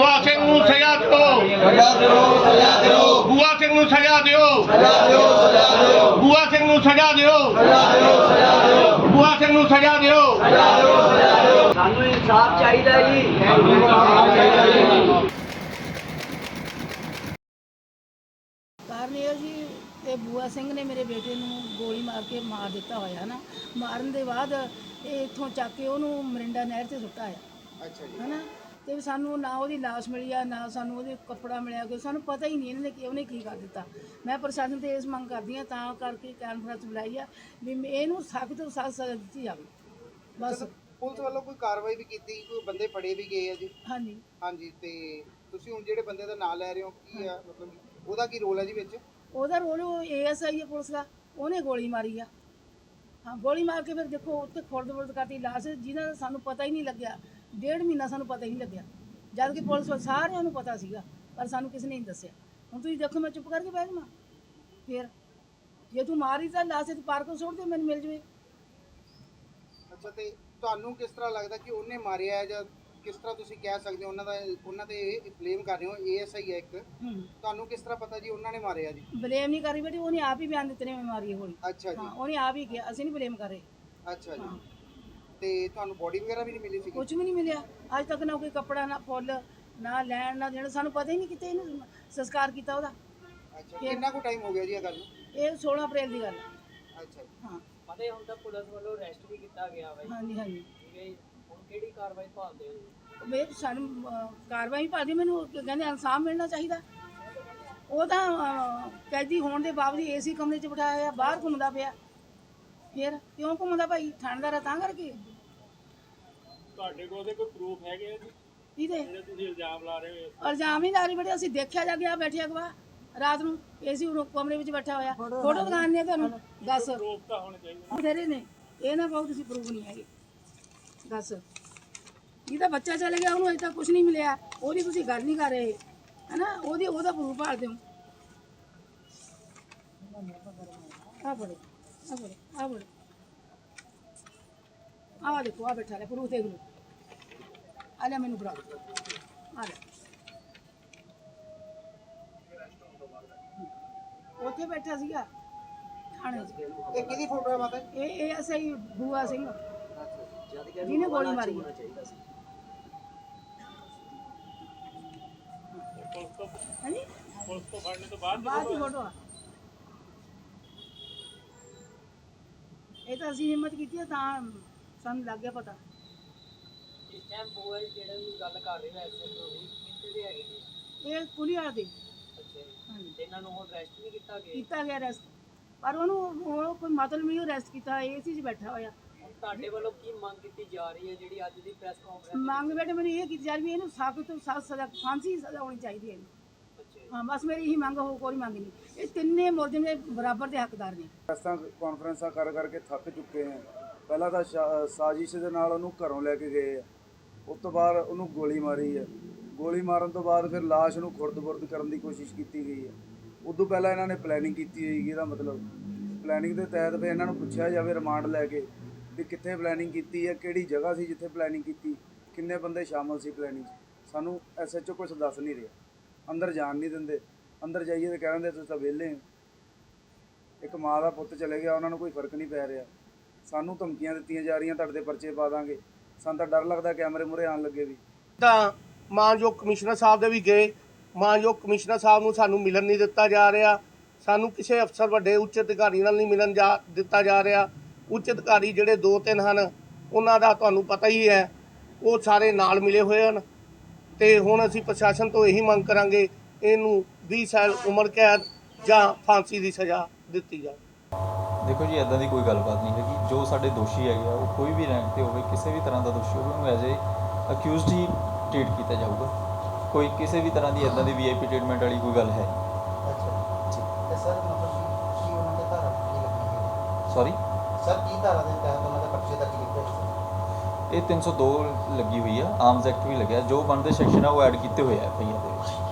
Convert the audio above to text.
ਬੂਆ ਸਿੰਘ ਨੂੰ ਸਜ਼ਾ ਦਿਓ। ਸਜ਼ਾ ਦਿਓ ਸਜ਼ਾ ਦਿਓ। ਬੂਆ ਸਿੰਘ ਨੂੰ ਸਜ਼ਾ ਦਿਓ। ਸਜ਼ਾ ਦਿਓ ਸਜ਼ਾ ਦਿਓ। ਬੂਆ ਸਿੰਘ ਨੂੰ ਸਜ਼ਾ ਦਿਓ। ਸਜ਼ਾ ਦਿਓ ਸਜ਼ਾ ਦਿਓ। ਬੂਆ ਸਿੰਘ ਨੂੰ ਸਜ਼ਾ ਦਿਓ। ਸਜ਼ਾ ਦਿਓ ਸਜ਼ਾ ਦਿਓ। ਸਾਨੂੰ ਇਨਸਾਫ ਚਾਹੀਦਾ ਜੀ। ਕਾਰਨ ਇਹ ਹੈ ਜੀ ਇਹ ਬੂਆ ਸਿੰਘ ਨੇ ਮੇਰੇ ਬੇਟੇ ਨੂੰ ਗੋਲੀ ਮਾਰ ਕੇ ਮਾਰ ਦਿੱਤਾ ਹੋਇਆ ਨਾ। ਮਾਰਨ ਦੇ ਬਾਅਦ ਇਹ ਇੱਥੋਂ ਚੱਕ ਕੇ ਉਹਨੂੰ ਮਰਿੰਡਾ ਨਹਿਰ ਤੇ ਸੁੱਟਾ ਆ ਅੱਛਾ ਜੀ। ਹਨਾ ਤੇ ਸਾਨੂੰ ਨਾ ਉਹਦੀ ਲਾਸ਼ ਮਿਲੀ ਆ ਨਾ ਸਾਨੂੰ ਉਹਦੇ ਕੱਪੜਾ ਮਿਲਿਆ ਕੋਈ ਸਾਨੂੰ ਪਤਾ ਹੀ ਨਹੀਂ ਇਹਨਾਂ ਨੇ ਕਿ ਉਹਨੇ ਕੀ ਕਰ ਦਿੱਤਾ। ਮੈਂ ਪ੍ਰਸ਼ਾਸਨ ਤੇ ਇਸ ਮੰਗ ਕਰਦੀ ਆ ਤਾਂ ਕਰਕੇ ਕਾਨਫਰੰਸ ਬੁਲਾਈ ਆ ਵੀ ਇਹਨੂੰ ਸਖਤ ਤੋਂ ਸਖਤ ਸਜ਼ਾ ਦਿੱਤੀ ਜਾਵੇ। ਬਸ। ਪੁਲਿਸ ਵੱਲੋਂ ਕੋਈ ਕਾਰਵਾਈ ਵੀ ਕੀਤੀ ਕੋਈ ਬੰਦੇ ਫੜੇ ਵੀ ਗਏ ਆ ਜੀ? ਹਾਂਜੀ। ਹਾਂਜੀ ਤੇ ਤੁਸੀਂ ਹੁਣ ਜਿਹੜੇ ਬੰਦੇ ਦਾ ਨਾਮ ਲੈ ਰਹੇ ਹੋ ਕੀ ਆ? ਮਤਲਬ ਉਹਦਾ ਕੀ ਰੋਲ ਹੈ ਜੀ ਵਿੱਚ? ਉਹਦਾ ਰੋਲ ਉਹ ਏਐਸਆਈ ਹੈ ਪੁਲਿਸ ਦਾ ਉਹਨੇ ਗੋਲੀ ਮਾਰੀ ਆ। ਹਾਂ, ਗੋਲੀ ਮਾਰ ਕੇ ਫਿਰ ਦੇਖੋ ਉੱਥੇ ਖੁਰਦ ਬੁਰਦ ਕਰਤੀ, ਲਾਸ਼ ਜਿਹਨਾਂ ਦਾ ਸਾਨੂੰ ਪਤਾ ਹੀ ਨਹੀਂ ਲੱਗਿਆ, ਡੇਢ ਮਹੀਨਾ ਸਾਨੂੰ ਪਤਾ ਹੀ ਨਹੀਂ ਲੱਗਿਆ। ਜਦ ਕਿ ਪੁਲਿਸ ਵਾਲੇ ਸਾਰਿਆਂ ਨੂੰ ਪਤਾ ਸੀਗਾ, ਪਰ ਸਾਨੂੰ ਕਿਸੇ ਨੇ ਨਹੀਂ ਦੱਸਿਆ। ਹੁਣ ਤੁਸੀਂ ਦੇਖੋ, ਮੈਂ ਚੁੱਪ ਕਰਕੇ ਬਹਿ ਜਾਵਾਂ। ਫਿਰ ਜੇ ਤੂੰ ਮਾਰੀ ਤਾਂ ਲਾਸ਼ ਤੇ ਪਾਰਕ ਸੁੱਟ ਦੇ, ਮੈਨੂੰ ਮਿਲ ਜਵੇ। ਅੱਛਾ, ਤੇ ਤੁਹਾਨੂੰ ਕਿਸ ਤਰ੍ਹਾਂ ਲੱਗਦਾ ਕਿ ਉਹਨੇ ਮਾਰਿਆ ਹੈ ਜਾਂ ਕਿਸ ਤਰ੍ਹਾਂ ਤੁਸੀਂ ਕਹਿ ਸਕਦੇ ਹੋ ਉਹਨਾਂ ਦਾ ਉਹਨਾਂ ਤੇ ਬਲੇਮ ਕਰ ਰਹੇ ਹੋ ਏਐਸਆਈ ਹੈ ਇੱਕ। ਤੁਹਾਨੂੰ ਕਿਸ ਤਰ੍ਹਾਂ ਪਤਾ ਜੀ ਉਹਨਾਂ ਨੇ ਮਾਰਿਆ ਜੀ? ਬਲੇਮ ਨਹੀਂ ਕਰੀ ਬੇਟੀ ਉਹਨੇ ਆਪ ਹੀ ਬਿਆਨ ਦਿੱਤੇ ਨੇ ਮੈਂ ਮਾਰੀ ਹੈ ਗੋਲੀ ਅੱਛਾ ਜੀ। ਹਾਂ ਉਹਨੇ ਆਪ ਹੀ ਕਿਹਾ ਅਸੀਂ ਨਹੀਂ ਬਲੇਮ ਕਰ ਰਹੇ। ਅੱਛਾ ਜੀ। ਤੇ ਤੁਹਾਨੂੰ ਬੋਡੀ ਵਗੈਰਾ ਵੀ ਨਹੀਂ ਮਿਲੀ ਸੀ ਕੁਝ ਵੀ ਨਹੀਂ ਮਿਲਿਆ। ਅੱਜ ਤੱਕ ਨਾ ਕੋਈ ਕੱਪੜਾ ਨਾ ਫੁੱਲ ਨਾ ਲੈਣ ਨਾ ਦੇਣ ਸਾਨੂੰ ਪਤਾ ਹੀ ਨਹੀਂ ਕਿਤੇ ਇਹਨੂੰ ਸੰਸਕਾਰ ਕੀਤਾ ਉਹਦਾ। ਅੱਛਾ ਕਿੰਨਾ ਕੁ ਟਾਈਮ ਹੋ ਗਿਆ ਜੀ ਇਹ ਗੱਲ ਨੂੰ? ਇਹ 16 ਅਪ੍ਰੈਲ ਦੀ ਗੱਲ ਹੈ। ਅੱਛਾ ਜੀ। ਹਾਂ। ਅਤੇ ਹੁਣ ਤਾਂ ਪੁਲਿਸ ਵੱਲੋਂ ਅਰੈਸਟ ਵੀ ਕੀਤਾ ਗਿਆ ਵਾ ਜੀ। ਹਾਂਜੀ ਹਾਂਜੀ। ਠੀਕ ਹੈ ਹੁਣ ਕਿਹੜੀ ਕਾਰਵਾਈ ਭਾਲਦੇ ਹੋ ਜੀ ਵੇ ਸਾਨੂੰ ਅਹ, ਕਾਰਵਾਈ ਭਾਦੀ ਮੈਨੂੰ ਕਹਿੰਦੇ ਇਨਸਾਫ ਮਿਲਣਾ ਚਾਹੀਦਾ। ਉਹ ਤਾਂ ਅਹ, ਕੈਦੀ ਹੋਣ ਦੇ ਬਾਵਜੂਦ ਏਸੀ ਕਮਰੇ 'ਚ ਬਿਠਾਇਆ ਹੋਇਆ ਬਾਹਰ ਘੁੰਮਦਾ ਪਿਆ। ਫਿਰ ਕਿਉਂ ਘੁੰਮਦਾ ਭਾਈ? ਥਾਣੇਦਾਰ ਆ ਤਾਂ ਕਰਕੇ। ਤੁਹਾਡੇ ਕੋਲ ਉਹਦੇ ਕੋਈ ਪ੍ਰੂਫ ਹੈਗੇ ਆ ਜੀ? ਇਹਦੇ ਜਿਹੜੇ ਤੁਸੀਂ ਇਲਜ਼ਾਮ ਲਾ ਰਹੇ ਹੋ ਇਲਜ਼ਾਮ ਹੀ ਲਾਰੀ ਬੜੇ ਅਸੀਂ ਦੇਖਿਆ ਜਾ ਗਿਆ ਬੈਠਿਆ ਗਵਾ ਰਾਤ ਨੂੰ ਏਸੀ ਕਮਰੇ ਵਿੱਚ ਬੈਠਾ ਹੋਇਆ। ਫੋਟੋ ਦਿਖਾਣ ਨੇ ਤੁਹਾਨੂੰ। ਦੱਸ। ਪ੍ਰੂਫ ਤਾਂ ਹੋਣੇ ਚਾਹੀਦੇ। ਬਥੇਰੇ ਨੇ। ਇਹ ਨਾ ਕਹੋ ਤੁਸੀਂ ਪ੍ਰੂਫ ਨਹੀਂ ਹੈਗੇ। ਦੱਸ। ਇਹਦਾ ਬੱਚਾ ਚਲੇ ਗਿਆ ਉਹਨੂੰ ਅਜੇ ਤੱਕ ਕੁਝ ਨਹੀਂ ਮਿਲਿਆ। ਉਹਦੀ ਤੁਸੀਂ ਗੱਲ ਨਹੀਂ ਕਰ ਰਹੇ ਹੈਨਾ? ਉਹਦੀ ਉਹਦਾ ਪ੍ਰੂਫ ਭਾਲਦੇ ਹੋ ਆ ਬੜੇ ਆ ਬੜੇ ਆ ਬੜੇ ਆ ਦੇਖੋ ਆ ਬੈਠਾ ਲੈ ਪ੍ਰੂਫ ਦੇਖ ਲਓ। ਆ ਲੈ ਮੈਨੂੰ ਫੜਾ ਆ ਲੈ ਉੱਥੇ ਬੈਠਾ ਸੀਗਾ। ਥਾਣੇ। 'ਚ ਇਹ ਕਿਹਦੀ ਫੋਟੋ ਹੈ ਮਾਤਾ? ਇਹ ਇਹ ਅਸਈ ਬੂਆ ਸਿੰਘ ਜਿਹਨੇ ਗੋਲੀ ਮਾਰੀ। ਹੈ ਪੁਲਿਸ ਤੋਂ ਹਾਂਜੀ? ਪੁਲਿਸ ਤੋਂ ਫੜਨੇ ਤੋਂ ਬਾਅਦ ਬਾਅਦ ਦੀ ਫੋਟੋ ਆ। ਇਹ ਤਾਂ ਅਸੀਂ ਹਿੰਮਤ ਕੀਤੀ ਆ ਤਾਂ ਸਾਨੂੰ ਲੱਗ ਗਿਆ ਪਤਾ। ਇਸ ਟਾਈਮ ਬੋਏ ਜਿਹੜੇ ਵੀ ਗੱਲ ਕਰ ਰਹੇ ਨੇ ਐਸੇ ਤੋਂ ਵੀ ਕਿੱਥੇ ਦੇ ਹੈਗੇ ਨੇ? ਇਹ ਪੁਲੀ ਵਾਲਾ ਦੇ। ਅੱਛਾ ਜੀ। ਹਾਂਜੀ। ਤੇ ਇਹਨਾਂ ਨੂੰ ਹੁਣ ਅਰੈਸਟ ਨਹੀਂ ਕੀਤਾ ਗਿਆ? ਕੀਤਾ ਗਿਆ ਰੈਸਟ ਪਰ ਉਹਨੂੰ ਉਹ ਕੋਈ ਮਤਲਬ ਨਹੀਂ ਰੈਸਟ ਕੀਤਾ ਏਸੀ 'ਚ ਬੈਠਾ ਹੋਇਆ। ਤੁਹਾਡੇ ਵੱਲੋਂ ਕੀ ਮੰਗ ਕੀਤੀ ਜਾ ਰਹੀ ਹੈ ਜਿਹੜੀ ਅੱਜ ਦੀ ਪ੍ਰੈਸ ਕਾਨਫਰੰਸ ਮੰਗ ਬੇਟੇ ਮੈਨੂੰ ਇਹ ਕੀਤੀ ਜਾ ਰਹੀ ਵੀ ਇਹਨੂੰ ਸਖਤ ਤੋਂ ਸਖਤ ਸਜ਼ਾ ਫਾਂਸੀ ਦੀ ਸਜ਼ਾ ਹੋਣੀ ਚਾਹੀਦੀ ਹੈ ਹਾਂ ਬਸ ਮੇਰੀ ਇਹੀ ਮੰਗ ਹੋ ਕੋਈ ਮੰਗ ਨਹੀਂ। ਇਹ ਤਿੰਨੇ ਮੁਲਜ਼ਮ ਦੇ ਬਰਾਬਰ ਦੇ ਹੱਕਦਾਰ ਨੇ। ਪ੍ਰੈਸਾਂ ਕਾਨਫਰੰਸਾਂ ਕਰ ਕਰਕੇ ਥੱਕ ਚੁੱਕੇ ਹਾਂ। ਪਹਿਲਾਂ ਤਾਂ ਸਾਜ਼ਿਸ਼ ਦੇ ਨਾਲ ਉਹਨੂੰ ਘਰੋਂ ਲੈ ਕੇ ਗਏ ਆ ਉਸ ਤੋਂ ਬਾਅਦ ਉਹਨੂੰ ਗੋਲੀ ਮਾਰੀ ਹੈ। ਗੋਲੀ ਮਾਰਨ ਤੋਂ ਬਾਅਦ ਫਿਰ ਲਾਸ਼ ਨੂੰ ਖੁਰਦ-ਬੁਰਦ ਕਰਨ ਦੀ ਕੋਸ਼ਿਸ਼ ਕੀਤੀ ਗਈ ਹੈ। ਉਦੋਂ ਪਹਿਲਾਂ ਇਹਨਾਂ ਨੇ ਪਲੈਨਿੰਗ ਕੀਤੀ ਹੋਈ ਇਹਦਾ ਮਤਲਬ। ਪਲੈਨਿੰਗ ਦੇ ਤਹਿਤ ਫਿਰ ਇਹਨਾਂ ਨੂੰ ਪੁੱਛਿਆ ਜਾਵੇ ਰਿਮਾਂਡ ਲੈ ਕੇ। ਵੀ ਕਿੱਥੇ ਪਲੈਨਿੰਗ ਕੀਤੀ ਹੈ, ਕਿਹੜੀ ਜਗ੍ਹਾ ਸੀ ਜਿੱਥੇ ਪਲੈਨਿੰਗ ਕੀਤੀ, ਕਿੰਨੇ ਬੰਦੇ ਸ਼ਾਮਲ ਸੀ ਪਲੈਨਿੰਗ 'ਚ? ਸਾਨੂੰ ਐਸਐਚਓ ਕੁਝ ਦੱਸ ਨਹੀਂ ਰਿਹਾ। ਅੰਦਰ ਜਾਣ ਨਹੀਂ ਦਿੰਦੇ। ਅੰਦਰ ਜਾਈਏ ਤੇ ਕਹਿੰਦੇ ਤੁਸੀਂ ਤਾਂ ਵਿਹਲੇ ਹੋ। ਇੱਕ ਮਾਂ ਦਾ ਪੁੱਤ ਚਲੇ ਗਿਆ, ਉਹਨਾਂ ਨੂੰ ਕੋਈ ਫ਼ਰਕ ਨਹੀਂ ਪੈ ਰਿਹਾ। ਸਾਨੂੰ ਧਮਕੀਆਂ ਦਿੱਤੀਆਂ ਜਾ ਰਹੀਆਂ, ਤੁਹਾਡੇ ਤੇ ਪਰਚੇ ਪਾ ਦਾਂਗੇ। ਸਾਨੂੰ ਤਾਂ ਡਰ ਲੱਗਦਾ ਕੈਮਰੇ ਮੂਹਰੇ ਆਉਣ ਲੱਗੇ ਵੀ। ਤਾਂ ਮਾਨਯੋਗ ਕਮਿਸ਼ਨਰ ਸਾਹਿਬ ਦੇ ਵੀ ਗਏ ਮਾਨਯੋਗ ਕਮਿਸ਼ਨਰ ਸਾਹਿਬ ਨੂੰ ਸਾਨੂੰ ਮਿਲਣ ਨਹੀਂ ਦਿੱਤਾ ਜਾ ਰਿਹਾ, ਸਾਨੂੰ ਕਿਸੇ ਅਫਸਰ ਵੱਡੇ ਉੱਚ ਅਧਿਕਾਰੀ ਨਾਲ ਨਹੀਂ ਮਿਲਣ ਜਾ ਦਿੱਤਾ ਜਾ ਰਿਹਾ। ਉੱਚ ਅਧਿਕਾਰੀ ਜਿਹੜੇ ਦੋ ਤਿੰਨ ਹਨ ਉਹਨਾਂ ਦਾ ਤੁਹਾਨੂੰ ਪਤਾ ਹੀ ਹੈ ਉਹ ਸਾਰੇ ਨਾਲ ਮਿਲੇ ਹੋਏ ਹਨ। ਤੇ ਹੁਣ ਅਸੀਂ ਪ੍ਰਸ਼ਾਸਨ ਤੋਂ ਇਹੀ ਮੰਗ ਕਰਾਂਗੇ ਇਹਨੂੰ 20 ਸਾਲ ਉਮਰ ਕੈਦ ਜਾਂ ਫਾਂਸੀ ਦੀ ਸਜ਼ਾ ਦਿੱਤੀ ਜਾਵੇ। ਦੇਖੋ ਜੀ ਐਦਾਂ ਦੀ ਕੋਈ ਗੱਲਬਾਤ ਨਹੀਂ ਹੈਗੀ। ਜੋ ਸਾਡੇ ਦੋਸ਼ੀ ਹੈਗੇ ਆ ਉਹ ਕੋਈ ਵੀ ਰੈਂਕ ਤੇ ਹੋਵੇ ਕਿਸੇ ਵੀ ਤਰ੍ਹਾਂ ਦਾ ਦੋਸ਼ੀ ਹੋਵੇ ਉਹਨੂੰ ਐਜ਼ ਏ ਅਕਿਊਜ਼ਡ ਹੀ ਟ੍ਰੀਟ ਕੀਤਾ ਜਾਊਗਾ। ਕੋਈ ਕਿਸੇ ਵੀ ਤਰ੍ਹਾਂ ਦੀ ਐਦਾਂ ਦੀ ਵੀਆਈਪੀ ਟ੍ਰੀਟਮੈਂਟ ਵਾਲੀ ਕੋਈ ਗੱਲ ਹੈ। ਅੱਛਾ ਤੇ ਸਰ ਮਤਲਬ ਕੀ ਉਹਨਾਂ ਦੇ ਲੱਗੀ ਸੌਰੀ ਸਰ ਕੀ ਧਾਰਾ ਦੇ ਤਹਿਤ ਉਹਨਾਂ ਦੇ ਪਰਚੇ ਦਰਜ ਕੀਤੇ ਹੋਏ ਇਹ 302 ਲੱਗੀ ਹੋਈ ਆ, ਆਰਮਸ ਐਕਟ ਵੀ ਲੱਗਿਆ, ਜੋ ਬਣਦੇ ਸੈਕਸ਼ਨ ਆ, ਉਹ ਐਡ ਕੀਤੇ ਹੋਏ ਆ ਐਫਆਈਆਰ ਦੇ ਵਿੱਚ।